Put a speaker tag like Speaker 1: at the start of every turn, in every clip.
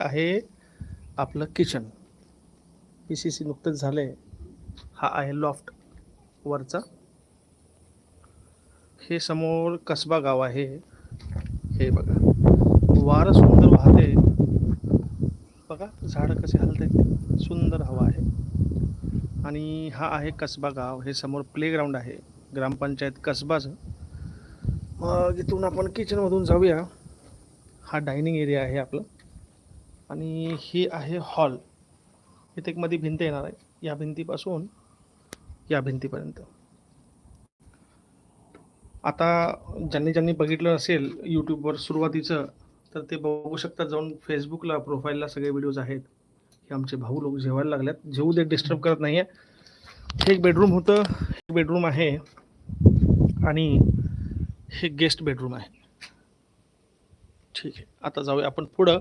Speaker 1: आहे आपलं kitchen P C C नुकतंच झालं आहे हा आहे लॉफ्ट वरचा. हे समोर कसबा गाव आहे. हे बघा. वारं सुंदर वाहते. बघा झाडं कसे हलते सुंदर हवा आहे. आणि हा आहे कसबा गाव. हे समोर प्लेग्राऊंड आहे. ग्रामपंचायत कसबाचं. मग इथून आपण किचनमधून जाऊया. हा डायनिंग एरिया आहे आपलं. आणि ही आहे हॉल. इथे एक मध्ये भिंत येणार आहे. या भिंतीपासून या भिंतीपर्यंत. आता ज्यांनी ज्यांनी बघितलं असेल यूट्यूबवर सुरुवातीचं तर ते बघू शकतात जाऊन फेसबुकला प्रोफाईलला सगळे व्हिडिओज आहेत. हे आमचे भाऊ लोक जेवायला लागल्यात जेवू दे डिस्टर्ब करत नाही आहे हे एक बेडरूम होतं. हे बेडरूम आहे. आणि हे गेस्ट बेडरूम आहे. ठीक आहे. आता जाऊया आपण पुढं.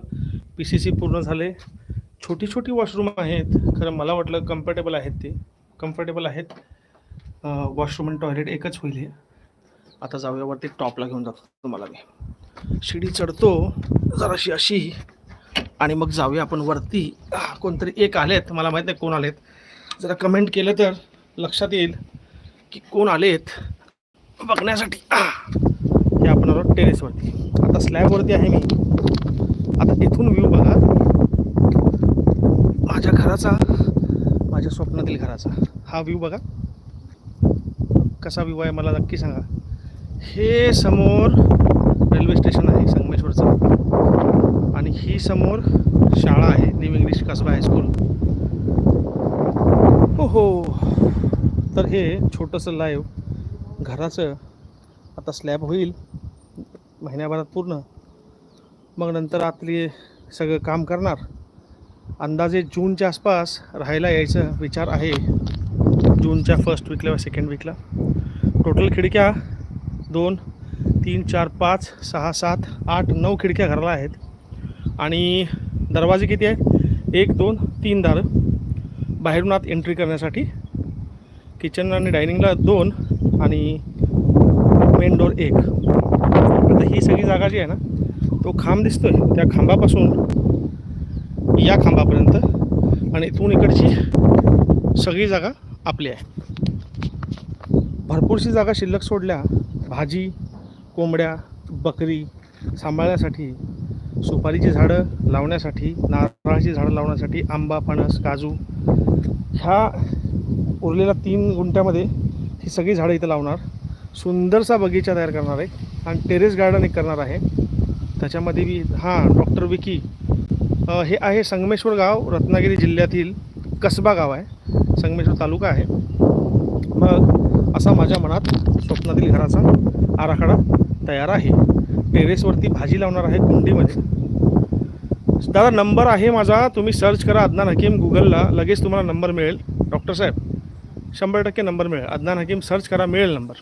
Speaker 1: पी सी सी पूर्ण झाले. छोटी छोटी वॉशरूम आहेत. खरं मला वाटलं कम्फर्टेबल आहेत ते. कम्फर्टेबल आहेत. वॉशरूम आणि टॉयलेट एकच होईल हे. आता जाऊया वरती टॉपला घेऊन जातो तुम्हाला मी. शिडी चढतो. जराशी अशी. आणि मग जाऊया आपण वरती. कोणतरी एक आलेत. मला माहीत नाही कोण आलेत. जरा कमेंट केलं तर लक्षात येईल की कोण आलेत बघण्यासाठी. हे आपण आलो टेरेसवरती आता स्लॅबवरती आहे मी आता इथून व्ह्यू बघा माझ्या घराचा माझ्या स्वप्नातील घराचा. हा व्ह्यू बघा. कसा व्ह्यू आहे मला नक्की सांगा. हे समोर रेल्वे स्टेशन आहे संगमेश्वरचं. आणि ही समोर शाळा आहे न्यू इंग्लिश कसबा हायस्कूल हो हो. तर हे छोटंसं लाईव्ह घराचं आता स्लॅब होईल महिन्याभरात पूर्ण. मग नंतर आतली सगळं काम करणार. अंदाजे जूनच्या आसपास राहायला यायचं विचार आहे. जूनच्या फर्स्ट वीकला सेकंड वीकला टोटल खिडक्या दोन तीन चार पाच सहा सात आठ नऊ खिडक्या घराला आहेत. आणि दरवाजे किती आहेत? एक दोन तीन दार. बाहेरून आत एंट्री करण्यासाठी किचन आणि डायनिंगला दोन आणि मेन डोर एक. आता ही सगळी जागा जी आहे ना तो खांब दिसतोय. त्या खांबापासून या खांबापर्यंत. आणि इथून इकडची सगळी जागा आपली आहे. भरपूरशी जागा शिल्लक सोडल्या. भाजी कोंबड्या बकरी सांभाळण्यासाठी सुपारीची झाडं लावण्यासाठी नारळाची झाडं लावण्यासाठी आंबा फणस काजू ह्या उरलेल्या तीन गुंठ्यामध्ये ही सगळी झाडं इथं लावणार. सुंदरसा बगीचा तयार करणार आहे. आणि टेरेस गार्डन एक करणार आहे. त्याच्यामध्ये बी हां डॉक्टर विकी हे आहे संगमेश्वर गाव रत्नागिरी जिल्ह्यातील कसबा गाव आहे. संगमेश्वर तालुका आहे. मग असा माझ्या मनात स्वप्नातील घराचा आराखडा तयार आहे. टेरेसवरती भाजी लावणार आहे कुंडीमध्ये. दादा नंबर आहे माझा. तुम्ही सर्च करा अदनान हकीम गुगलला. लगेच तुम्हाला नंबर मिळेल. डॉक्टर साहेब शंभर टक्के नंबर मिळेल. अदनान हकीम सर्च करा मिळेल नंबर.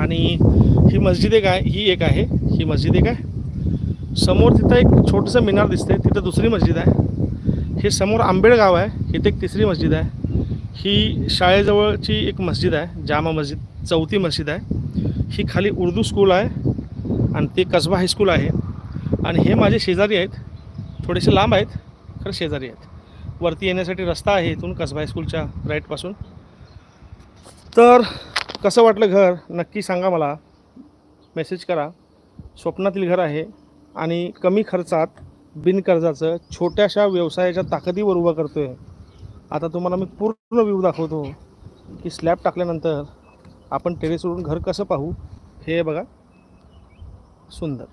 Speaker 1: आणि ही मस्जिद एक आहे ही एक आहे ही मस्जिद एक आहे. समोर तिथं एक छोटंसं मिनार दिसते तिथं दुसरी मस्जिद आहे. हे समोर आंबेड गाव आहे इथे एक तिसरी मस्जिद आहे. ही शाळेजवळची एक मस्जिद आहे जामा मस्जिद चौथी मस्जिद आहे. ही खाली उर्दू स्कूल आहे आणि ते कसबा हायस्कूल आहे. आणि हे माझे शेजारी आहेत थोडेसे लांब आहेत खरं शेजारी आहेत. वरती येण्यासाठी रस्ता आहे इथून कसबा हायस्कूलच्या राईटपासून तर कसं वाटलं घर नक्की सांगा मला. मेसेज करा. स्वप्नातील घर आहे. आणि कमी खर्चात बिनकर्जाचं छोट्याशा व्यवसायाच्या ताकदीवर उभं करतो आहे आता तुम्हाला मी पूर्ण व्ह्यू दाखवतो की स्लॅब टाकल्यानंतर आपण टेरेसवरून घर कसं पाहू हे बघा. सुंदर.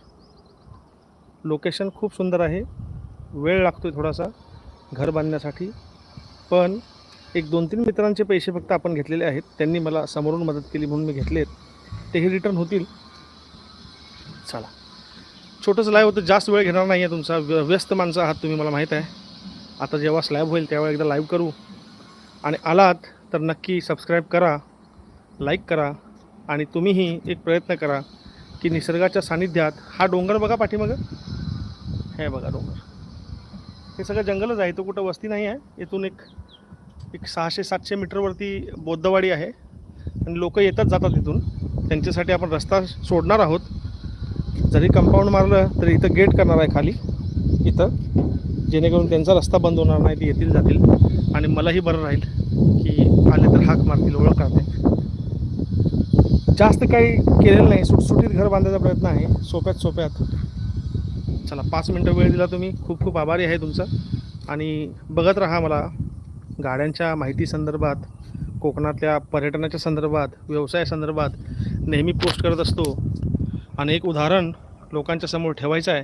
Speaker 1: लोकेशन खूप सुंदर आहे. वेळ लागतो आहे थोडासा घर बांधण्यासाठी. पण एक दोन तीन मित्रांचे पैसे फक्त आपण घेतलेले आहेत. त्यांनी मला समोरून मदत केली म्हणून मी घेतलेत. तेही रिटर्न होतील. चला. छोटंसं लाईव्ह होतं जास्त वेळ घेणार नाही आहे तुमचा. व्य- व्यस्त माणसं आहात तुम्ही मला माहीत आहे. आता जेव्हा स्लॅब होईल तेव्हा एकदा लाईव्ह करू. आणि आलात तर नक्की सबस्क्राईब करा लाईक करा आणि तुम्हीही एक प्रयत्न करा की निसर्गाच्या सानिध्यात हा डोंगर बघा पाठीमागं. हे बघा डोंगर. हे सगळं जंगलच आहे तो कुठं वस्ती नाही आहे. इथून एक एक सहाशे सातशे मीटरवरती बौद्धवाडी आहे. आणि लोक येतात जातात इथून. त्यांच्यासाठी आपण रस्ता सोडणार आहोत. जरी कंपाऊंड मारलं तरी इथं गेट करणार आहे खाली. इथं. जेणेकरून त्यांचा रस्ता बंद होणार नाही ते येतील जातील. आणि मलाही बरं राहील की आले तर हाक मारतील ओळख करते जास्त काही केलेलं नाही. सुटसुटीत घर बांधायचा प्रयत्न आहे. सोप्यात सोप्यात चला पाच मिनटं वेळ दिला तुम्ही. खूप खूप आभारी आहे तुमचं. आणि बघत राहा मला गाड्यांच्या माहिती संदर्भात कोकणातल्या पर्यटनाच्या संदर्भात व्यवसायासंदर्भात नेहमी पोस्ट करत असतो. आणि एक उदाहरण लोकांच्या समोर ठेवायचं आहे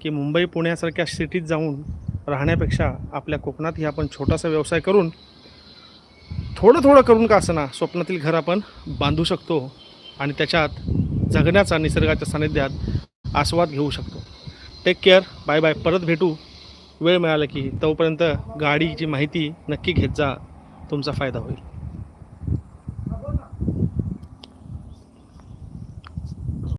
Speaker 1: की मुंबई पुण्यासारख्या सिटीत जाऊन राहण्यापेक्षा आपल्या कोकणातही आपण छोटासा व्यवसाय करून थोडं थोडं करून का असं ना स्वप्नातील घर आपण बांधू शकतो आणि त्याच्यात जगण्याचा निसर्गाच्या सानिध्यात आस्वाद घेऊ शकतो. टेक केअर बाय बाय परत भेटू. वेळ मिळाला की तोपर्यंत गाडीची माहिती नक्की घेत जा. तुमचा फायदा होईल.